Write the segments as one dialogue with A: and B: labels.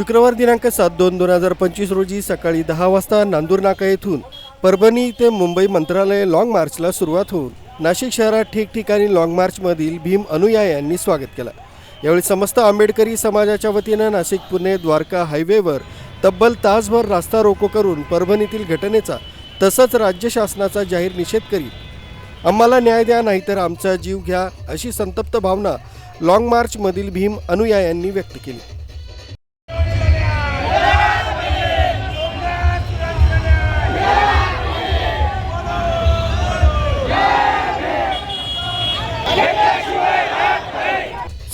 A: शुक्रवार दिनांक सात दोन दोन हजार पंचवीस रोजी सकाळी दहा वाजता नांदूर नाका येथून परभणी ते मुंबई मंत्रालय लाँग मार्चला सुरुवात होऊन नाशिक शहरात ठिकठिकाणी लाँग मार्चमधील भीम अनुयायांनी स्वागत केलं. यावेळी समस्त आंबेडकरी समाजाच्या वतीनं नाशिक पुणे द्वारका हायवेवर तब्बल तासभर रास्ता रोको करून परभणीतील घटनेचा तसंच राज्य शासनाचा जाहीर निषेध करीत आम्हाला न्याय द्या नाहीतर आमचा जीव घ्या अशी संतप्त भावना लाँग मार्चमधील भीम अनुयायांनी व्यक्त केली.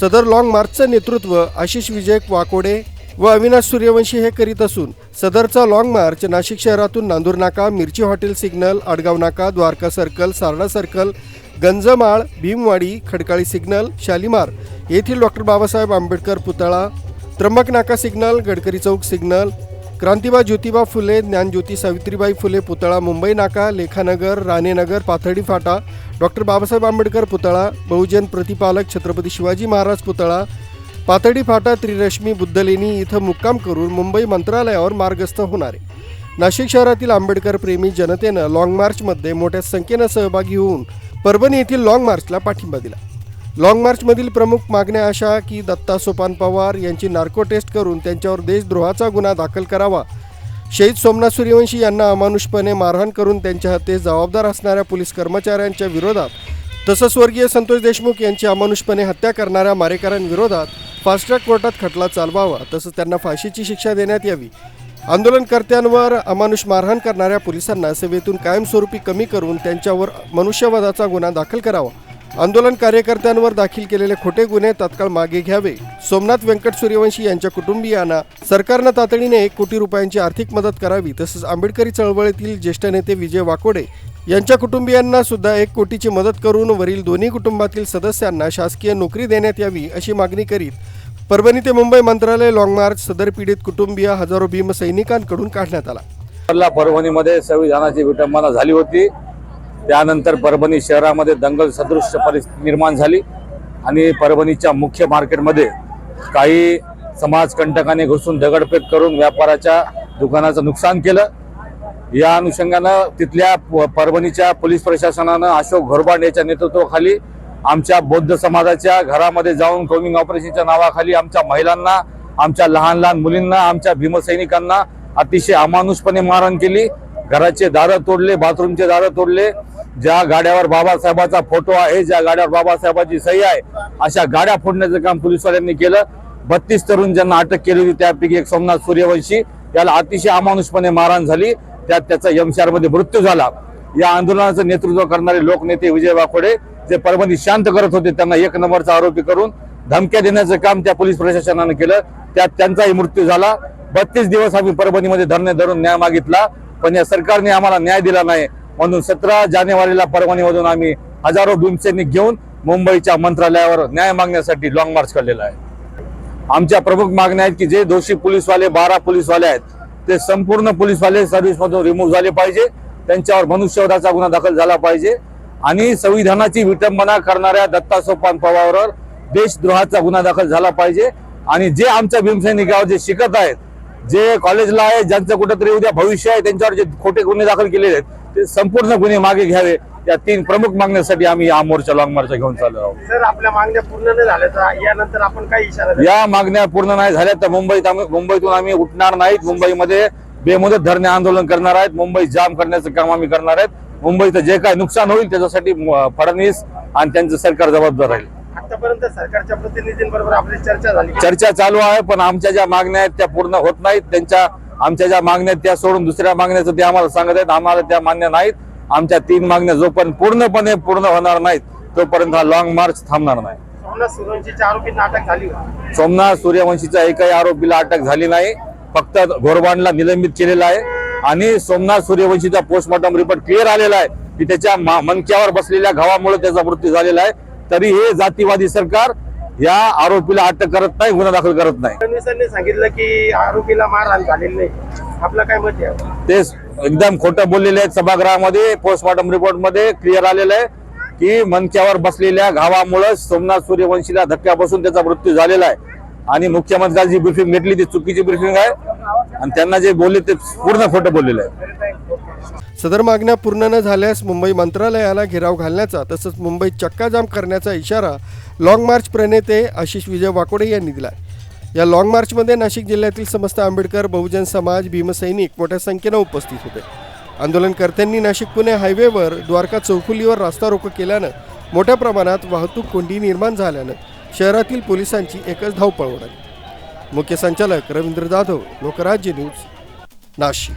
A: सदर लाँग मार्चचं नेतृत्व आशिष विजय वाकोडे व अविनाश सूर्यवंशी हे करीत असून सदरचा लाँग मार्च नाशिक शहरातून नांदूर नाका मिरची हॉटेल सिग्नल आडगाव नाका Dwarka circle Sarda circle Ganjmal Bhimwadi Khadkali signal Shalimar येथील डॉक्टर बाबासाहेब आंबेडकर पुतळा त्र्यंबक नाका सिग्नल गडकरी चौक सिग्नल क्रांतिबा ज्योतिबा फुले ज्ञानज्योती सावित्रीबाई फुले पुतळा मुंबई नाका लेखानगर राणेनगर पाथर्डी फाटा डॉक्टर बाबासाहेब आंबेडकर पुतळा बहुजन प्रतिपालक छत्रपती शिवाजी महाराज पुतळा पाथर्डी फाटा त्रिरश्मी बुद्धलेणी इथं मुक्काम करून मुंबई मंत्रालयावर मार्गस्थ होणार. आहे नाशिक शहरातील आंबेडकर प्रेमी जनतेनं लाँग मार्चमध्ये मोठ्या संख्येनं सहभागी होऊन परभणी येथील लाँग मार्चला पाठिंबा दिला. लाँग मार्चमधील प्रमुख मागण्या अशा की दत्ता सोपान पवार यांची नार्को टेस्ट करून त्यांच्यावर देशद्रोहाचा गुन्हा दाखल करावा. शहीद सोमनाथ सूर्यवंशी यांना अमानुषपणे मारहाण करून त्यांच्या हत्येस जबाबदार असणाऱ्या पोलीस कर्मचाऱ्यांच्या विरोधात तसंच स्वर्गीय संतोष देशमुख यांची अमानुषपणे हत्या करणाऱ्या मारेकऱ्यांविरोधात फास्ट ट्रॅक कोर्टात खटला चालवावा तसंच त्यांना फाशीची शिक्षा देण्यात यावी. आंदोलनकर्त्यांवर अमानुष मारहाण करणाऱ्या पोलिसांना सेवेतून कायमस्वरूपी कमी करून त्यांच्यावर मनुष्यवधाचा गुन्हा दाखल करावा. आंदोलन कार्यकर्त्यांवर दाखल केलेले खोटे गुन्हे तात्काळ मागे घ्यावे. सोमनाथ व्यंकट सूर्यवंशी यांच्या कुटुंबियांना सरकारनं तातडीने एक कोटी रुपयांची आर्थिक मदत करावी तसंच आंबेडकरी चळवळीतील ज्येष्ठ नेते विजय वाकोडे यांच्या कुटुंबियांना सुद्धा एक कोटीची मदत करून वरील दोन्ही कुटुंबातील सदस्यांना शासकीय नोकरी देण्यात यावी अशी मागणी करीत परभणी ते मुंबई मंत्रालय लाँग मार्च सदर पीडित कुटुंबीय हजारो भीम सैनिकांकडून काढण्यात आला.
B: परभणीमध्ये संविधानाची विटंबना झाली होती. त्यानंतर परभणी शहरामध्ये दंगल सदृश्य परिस्थिती निर्माण झाली आणि परभणीच्या मुख्य मार्केटमध्ये काही समाजकंटकाने घुसून दगडफेक करून व्यापाराच्या दुकानाचं नुकसान केलं. या अनुषंगानं तिथल्या प- परभणीच्या पोलीस प्रशासनानं अशोक घोरबाड याच्या नेतृत्वाखाली आमच्या बौद्ध समाजाच्या घरामध्ये जाऊन कोमिंग ऑपरेशनच्या नावाखाली आमच्या महिलांना आमच्या लहान लहान मुलींना आमच्या भीमसैनिकांना अतिशय अमानुषपणे मारहाण केली. घराचे दारं तोडले बाथरूमचे दारं तोडले. ज्या गाड्यावर बाबासाहेबाचा फोटो आहे ज्या गाड्यावर बाबासाहेबाची सही आहे अशा गाड्या फोडण्याचं काम पोलिसवाल्यांनी केलं. बत्तीस तरुण ज्यांना अटक केली होती त्यापैकी एक सोमनाथ सूर्यवंशी. याला अतिशय अमानुषपणे मारहाण झाली. त्यात त्याचा यमशारमध्ये मृत्यू झाला. या आंदोलनाचं नेतृत्व करणारे लोकनेते विजय वाकोडे जे परभणी शांत करत होते त्यांना एक नंबरचा आरोपी करून धमक्या देण्याचं काम त्या पोलीस प्रशासनानं केलं. त्यात त्यांचाही मृत्यू झाला. बत्तीस दिवस आम्ही परभणीमध्ये धरणे धरून न्याय मागितला. पण या सरकारने आम्हाला न्याय दिला नाही. म्हणून सतरा जानेवारीला परभणीमधून आम्ही हजारो भीमसैनिक घेऊन मुंबईच्या मंत्रालयावर न्याय मागण्यासाठी लॉंग मार्च काढलेला आहे. आमच्या प्रमुख मागण्या आहेत की जे दोषी पोलीसवाले बारा पोलीसवाले आहेत ते संपूर्ण पोलीसवाले सर्व्हिसमधून रिमूव्ह झाले पाहिजे. त्यांच्यावर मनुष्यवधाचा गुन्हा दाखल झाला पाहिजे. आणि संविधानाची विटंबना करणाऱ्या दत्ता सोपान पवारवर देशद्रोहाचा गुन्हा दाखल झाला पाहिजे. आणि जे आमच्या भीमसैनिकावर जे शिकत आहेत जे कॉलेजला आहे ज्यांचं कुठंतरी उद्या भविष्य आहे त्यांच्यावर जे खोटे गुन्हे दाखल केलेले आहेत ते संपूर्ण गुन्हे मागे घ्यावे या तीन प्रमुख मागण्यासाठी आम्ही हा मोर्चा लॉंग मार्च घेऊन चाललो आहोत.
C: जर आपल्या मागण्या पूर्ण नाही झाल्या तर यानंतर आपण काय इशारा द्याल?
B: या मागण्या पूर्ण नाही झाल्या तर मुंबईत आम्ही मुंबईतून आम्ही उठणार नाहीत. मुंबईमध्ये बेमुदत धरणे आंदोलन करणार आहेत. मुंबई जाम करण्याचं काम आम्ही करणार आहेत. मुंबईचं जे काय नुकसान होईल त्याच्यासाठी म- फडणवीस आणि त्यांचं सरकार जबाबदार राहील.
C: आतापर्यंत सरकारच्या प्रतिनिधींबरोबर आपली चर्चा झाली
B: चर्चा चालू आहे पण आमच्या ज्या मागण्या आहेत त्या पूर्ण होत नाहीत. त्यांच्या आमच्या ज्या मागण्या त्या सोडून दुसऱ्या मागण्याचं ते आम्हाला सांगत आहेत. आम्हाला त्या मान्य नाहीत. आमच्या तीन मागण्या जोपर्यंत पूर्णपणे पूर्ण होणार नाहीत तोपर्यंत हा लॉंग मार्च थांबणार नाही.
C: सोमनाथ
B: सूर्यवंशीच्या एकाही आरोपीला अटक झाली नाही. फक्त घोरबांडला निलंबित केलेला आहे. आणि सोमनाथ सूर्यवंशीचा पोस्टमॉर्टम रिपोर्ट क्लिअर आलेला आहे. की त्याच्या मनक्यावर बसलेल्या घावामुळे त्याचा मृत्यू झालेला आहे. तरी हे जातीवादी सरकार या आरोपीला अटक करत नाही गुन्हा दाखल करत नाही.
C: फडणवीसांनी सांगितलं की आरोपीला मारहाण झालेली नाही. आपलं काय मत आहे?
B: ते एकदम खोटं बोललेले आहेत सभागृहामध्ये पोस्टमॉर्टम रिपोर्टमध्ये क्लिअर आलेलं आहे की मनक्यावर बसलेल्या घावामुळे सोमनाथ सूर्यवंशीला धक्का बसून त्याचा मृत्यू झालेला आहे. आणि मुख्यमंत्र्यांची जी ब्रिफिंग घेतली ती चुकीची ब्रिफिंग आहे. आणि त्यांना जे बोलले ते पूर्ण खोटं बोललेलं आहे.
A: सदर मागण्या पूर्ण न झाल्यास मुंबई मंत्रालयाला घेराव घालण्याचा तसंच मुंबईत चक्काजाम करण्याचा इशारा लाँग मार्च प्रणेते आशिष विजय वाकोडे यांनी दिला या लाँग मार्चमध्ये नाशिक जिल्ह्यातील समस्त आंबेडकर बहुजन समाज भीमसैनिक मोठ्या संख्येनं उपस्थित होते. आंदोलनकर्त्यांनी नाशिक पुणे हायवेवर द्वारका चौफुलीवर रास्ता रोको केल्यानं मोठ्या प्रमाणात वाहतूक कोंडी निर्माण झाल्यानं शहरातील पोलिसांची एकच धावपळ उडाली मुख्य संचालक रवींद्र जाधव लोकराज्य न्यूज नाशिक.